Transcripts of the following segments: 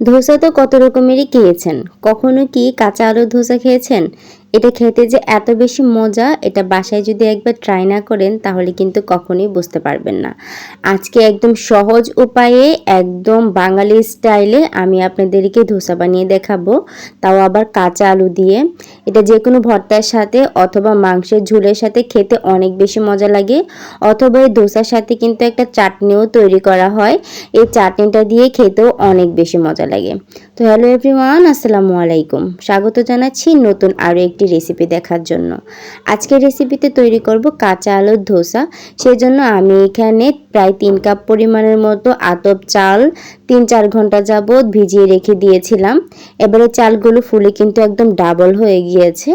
ধোসা তো কত রকমেরই খেয়েছেন। কখনো কি কাঁচা আলুর ধোসা খেয়েছেন? এটা খেতে যে এত বেশি মজা, এটা বাসায় যদি একবার ট্রাই না করেন, তাহলে কিন্তু কখনোই বুঝতে পারবেন না। আজকে একদম সহজ উপায়ে, একদম বাঙালি স্টাইলে আমি আপনাদেরকে ধোসা বানিয়ে দেখাবো। তাও আবার কাঁচা আলু দিয়ে। এটা যে কোনো ভর্তার সাথে অথবা মাংসের ঝুলের সাথে খেতে অনেক বেশি মজা লাগে। অথবা এই ধোসার সাথে কিন্তু একটা চাটনিও তৈরি করা হয়। এই চাটনিটা দিয়ে খেতেও অনেক বেশি মজা লাগে। তো হ্যালো এভরিওয়ান আসসালামু আলাইকুম। স্বাগত জানাচ্ছি নতুন আরও একটি রেসিপি দেখার জন্য। আজকের রেসিপিতে তৈরি করব কাঁচা আলুর ধোসা। সেজন্য আমি এখানে প্রায় তিন কাপ পরিমাণের মতো আতপ চাল তিন চার ঘণ্টা যাবৎ ভিজিয়ে রেখে দিয়েছিলাম। এবারে চালগুলো ফুলে কিন্তু একদম ডাবল হয়ে গিয়েছে।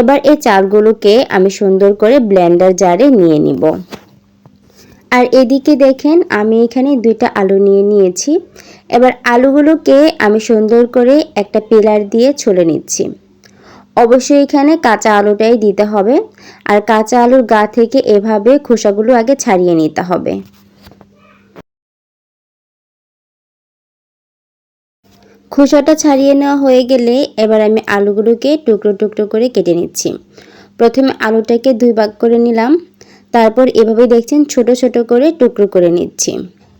এবার এই চালগুলোকে আমি সুন্দর করে ব্লেন্ডার জারে নিয়ে নিব। আর এদিকে দেখেন, আমি এখানে দুইটা আলু নিয়ে নিয়েছি। এবার আলুগুলোকে আমি সুন্দর করে একটা পিলার দিয়ে ছুলে নিচ্ছি। অবশ্যই এখানে কাঁচা আলুটাই দিতে হবে। আর কাঁচা আলুর গা থেকে এভাবে খোসাগুলো আগে ছাড়িয়ে নিতে হবে। খোসাটা ছাড়িয়ে নেওয়া হয়ে গেলে এবার আমি আলুগুলোকে টুকরো টুকরো করে কেটে নিচ্ছি। প্রথমে আলুটাকে দুই ভাগ করে নিলাম। তারপর এভাবে দেখছেন ছোট ছোট করে টুকরো করে নিচ্ছি।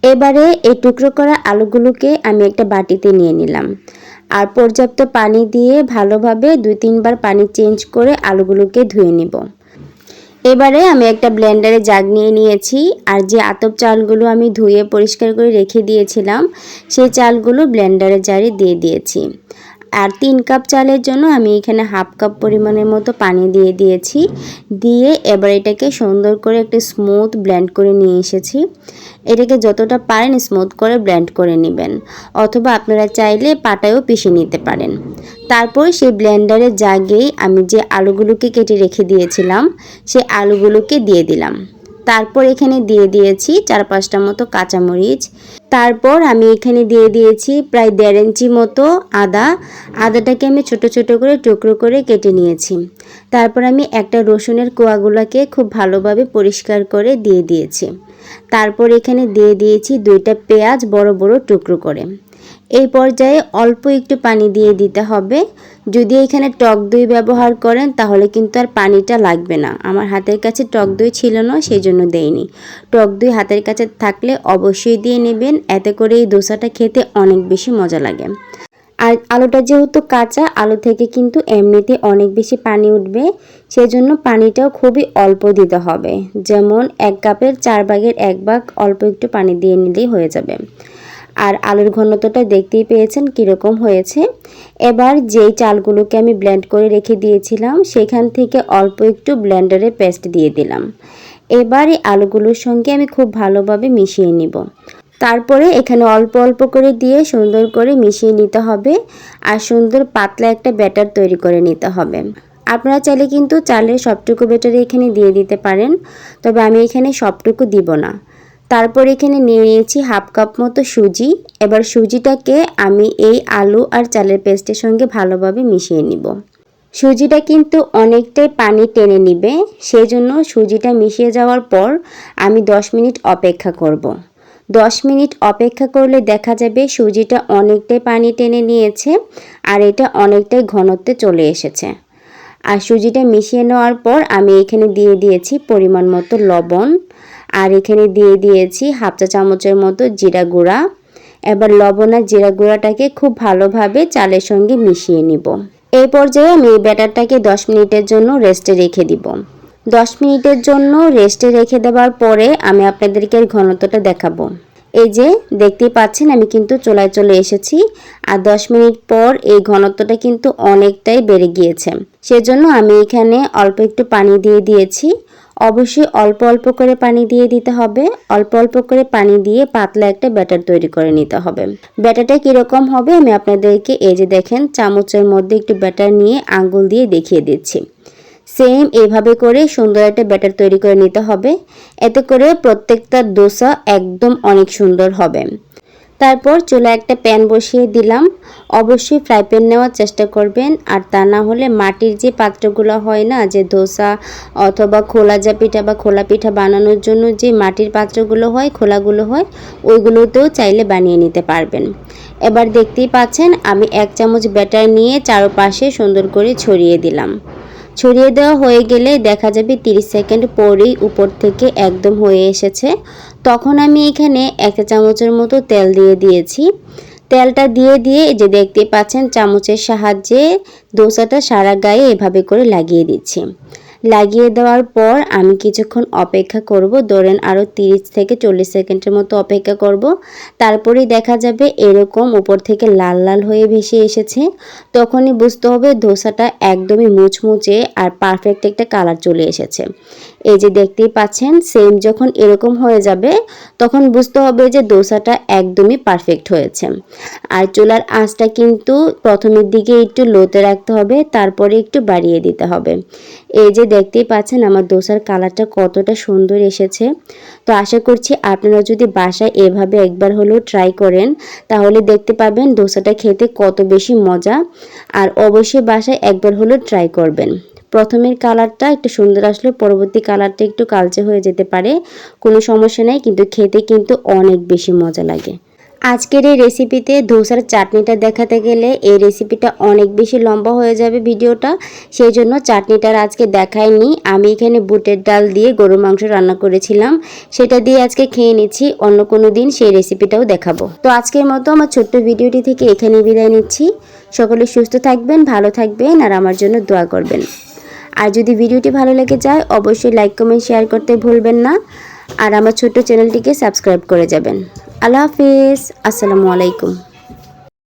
এবারে এই টুকরো করা আলুগুলোকে আমি একটা বাটিতে নিয়ে নিলাম। আর পর্যাপ্ত পানি দিয়ে ভালোভাবে দুই তিনবার পানি চেঞ্জ করে আলুগুলোকে ধুয়ে নেব। এবারে আমি একটা ব্লেন্ডারে জাগ নিয়ে নিয়েছি আর যে আতপ চালগুলো আমি ধুয়ে পরিষ্কার করে রেখে দিয়েছিলাম, সেই চালগুলো ব্লেন্ডারে জারে দিয়ে দিয়েছি। আর তিন কাপ চালের জন্য আমি এখানে হাফ কাপ পরিমাণের মতো পানি দিয়ে দিয়েছি। দিয়ে এবার এটাকে সুন্দর করে একটা স্মুথ ব্লেন্ড করে নিয়ে এসেছি। এটাকে যতটা পারেন স্মুথ করে ব্লেন্ড করে নেবেন। অথবা আপনারা চাইলে পাটায়ও পিষে নিতে পারেন। তারপর সেই ব্লেন্ডারের জাগেই আমি যে আলুগুলোকে কেটে রেখে দিয়েছিলাম সেই আলুগুলোকে দিয়ে দিলাম। তারপর এখানে দিয়ে দিয়েছি চার পাঁচটা মতো কাঁচামরিচ। তারপর আমি এখানে দিয়ে দিয়েছি প্রায় দেড় ইঞ্চি মতো আদা। আদাটাকে আমি ছোট ছোট করে টুকরো করে কেটে নিয়েছি। তারপর আমি একটা রসুনের কোয়াগুলোকে খুব ভালোভাবে পরিষ্কার করে দিয়ে দিয়েছি। তারপর এখানে দিয়ে দিয়েছি দুইটা পেঁয়াজ বড় বড় টুকরো করে। এই পর্যায়ে অল্প একটু পানি দিয়ে দিতে হবে। যদি এখানে টক দই ব্যবহার করেন, তাহলে কিন্তু আর পানিটা লাগবে না। আমার হাতের কাছে টক দই ছিল না সেই জন্য দেয়নি টক দই হাতের কাছে থাকলে অবশ্যই দিয়ে নেবেন, এতে করে এই দোসাটা খেতে অনেক বেশি মজা লাগে। আর আলুটা যেহেতু কাঁচা, আলু থেকে কিন্তু এমনিতে অনেক বেশি পানি উঠবে, সেজন্য পানিটাও খুবই অল্প দিতে হবে। যেমন এক কাপের চার ভাগের এক ভাগ অল্প একটু পানি দিয়ে নিলেই হয়ে যাবে। আর আলুর ঘনত্বটা দেখতেই পেয়েছেন কীরকম হয়েছে। এবার যেই চালগুলোকে আমি ব্লেন্ড করে রেখে দিয়েছিলাম, সেখান থেকে অল্প একটু ব্লেন্ডারে পেস্ট দিয়ে দিলাম। এবার এই আলুগুলোর সঙ্গে আমি খুব ভালোভাবে মিশিয়ে নিব। তারপরে এখানে অল্প অল্প করে দিয়ে সুন্দর করে মিশিয়ে নিতে হবে আর সুন্দর পাতলা একটা ব্যাটার তৈরি করে নিতে হবে। আপনারা চাইলে কিন্তু চালের সবটুকু ব্যাটার এখানে দিয়ে দিতে পারেন, তবে আমি এখানে সবটুকু দিব না। তারপর এখানে নিয়ে নিয়েছি হাফ কাপ মতো সুজি। এবার সুজিটাকে আমি এই আলু আর চালের পেস্টের সঙ্গে ভালোভাবে মিশিয়ে নিব। সুজিটা কিন্তু অনেকটাই পানি টেনে নিবে সেই জন্য সুজিটা মিশিয়ে যাওয়ার পর আমি 10 মিনিট অপেক্ষা করব। 10 মিনিট অপেক্ষা করলে দেখা যাবে সুজিটা অনেকটাই পানি টেনে নিয়েছে আর এটা অনেকটাই ঘনত্বে চলে এসেছে। আর সুজিটা মিশিয়ে নেওয়ার পর আমি এখানে দিয়ে দিয়েছি পরিমাণ মতো লবণ। আর এখানে দিয়ে দিয়েছি হাফ চা চামচের মতো জিরা গুঁড়া। এবার লবণ আর জিরা গুঁড়াটাকে খুব ভালোভাবে চালের সঙ্গে মিশিয়ে নিব। এই পর্যায়ে আমি এই ব্যাটারটাকে দশ মিনিটের জন্য রেস্টে রেখে দিব। দশ মিনিটের জন্য রেস্টে রেখে দেওয়ার পরে আমি আপনাদেরকে ঘনত্বটা দেখাবো। এই যে দেখতেই পাচ্ছেন আমি কিন্তু চলায় চলে এসেছি আর দশ মিনিট পর এই ঘনত্বটা কিন্তু অনেকটাই বেড়ে গিয়েছে। সেজন্য আমি এখানে অল্প একটু পানি দিয়ে দিয়েছি। অবশ্যই অল্প অল্প করে পানি দিয়ে দিতে হবে। অল্প অল্প করে পানি দিয়ে পাতলা একটা ব্যাটার তৈরি করে নিতে হবে। ব্যাটারটা কীরকম হবে আমি আপনাদেরকে এই যে দেখেন, চামচের মধ্যে একটু ব্যাটার নিয়ে আঙ্গুল দিয়ে দেখিয়ে দিচ্ছি। সেম এভাবে করে সুন্দর একটা ব্যাটার তৈরি করে নিতে হবে। এতে করে প্রত্যেকটা দোসা একদম অনেক সুন্দর হবে। তারপর চুলা একটা প্যান বসিয়ে দিলাম। অবশ্যই ফ্রাই প্যান নেওয়ার চেষ্টা করবেন। আর তা না হলে মাটির যে পাত্রগুলো হয় না, যে ধোসা অথবা খোলা যা পিঠা বা খোলা পিঠা বানানোর জন্য যে মাটির পাত্রগুলো হয়, খোলাগুলো হয়, ওইগুলোতেও চাইলে বানিয়ে নিতে পারবেন। এবার দেখতেই পাচ্ছেন, আমি এক চামচ ব্যাটার নিয়ে চারপাশে সুন্দর করে ছড়িয়ে দিলাম। ছড়িয়ে দেওয়া হয়ে গেলে দেখা যাবে 30 সেকেন্ড পরেই উপর থেকে একদম হয়ে এসেছে। তখন আমি এখানে এক চামচের মতো তেল দিয়ে দিয়েছি। তেলটা দিয়ে দিয়ে যে দেখতে পাচ্ছেন, চামচের সাহায্যে দোসাটা সারা গায়ে এভাবে করে লাগিয়ে দিচ্ছি। লাগিয়ে দেওয়ার পর আমি কিছুক্ষণ অপেক্ষা করব। ধরেন আরও 30 থেকে চল্লিশ সেকেন্ডের মতো অপেক্ষা করব। তারপরেই দেখা যাবে এরকম উপর থেকে লাল লাল হয়ে ভেসে এসেছে। তখনই বুঝতে হবে ধোসাটা একদমই মুচমুচে আর পারফেক্ট একটা কালার চলে এসেছে। এই যে দেখতেই পাচ্ছেন সেম যখন এরকম হয়ে যাবে, তখন বুঝতে হবে যে দোসাটা একদমই পারফেক্ট হয়েছে। আর চুলার আঁচটা কিন্তু প্রথমের দিকে একটু লোতে রাখতে হবে, তারপরে একটু বাড়িয়ে দিতে হবে। এই যে দেখতেই পাচ্ছেন, আমার দোসার কালারটা কতটা সুন্দর এসেছে। তো আশা করছি আপনারা যদি বাসায় এভাবে একবার হলেও ট্রাই করেন, তাহলে দেখতে পাবেন দোসাটা খেতে কত বেশি মজা। আর অবশ্যই বাসায় একবার হলেও ট্রাই করবেন। প্রথমের কালারটা একটু সুন্দর আসলে পরবর্তী কালারটা একটু কালচে হয়ে যেতে পারে। কোনো সমস্যা নেই, কিন্তু খেতে কিন্তু অনেক বেশি মজা লাগে। আজকের এই রেসিপিতে ধোসার চাটনিটা দেখাতে গেলে এই রেসিপিটা অনেক বেশি লম্বা হয়ে যাবে ভিডিওটা। সেই জন্য চাটনিটার আজকে দেখাইনি। আমি এখানে বুটের ডাল দিয়ে গরু মাংস রান্না করেছিলাম। সেটা দিয়ে আজকে খেয়ে নিচ্ছি, অন্য কোনো দিন সেই রেসিপিটাও দেখাবো। তো আজকের মতো আমার ছোট্ট ভিডিওটি থেকে এখানে বিদায় নিচ্ছি। সকলে সুস্থ থাকবেন, ভালো থাকবেন আর আমার জন্য দোয়া করবেন। আর যদি ভিডিওটি ভালো লেগে যায়, অবশ্যই লাইক কমেন্ট শেয়ার করতে ভুলবেন না। আর আমার ছোট্ট চ্যানেলটিকে সাবস্ক্রাইব করে যাবেন। আল্লাহ হাফিজ। আসসালামু আলাইকুম।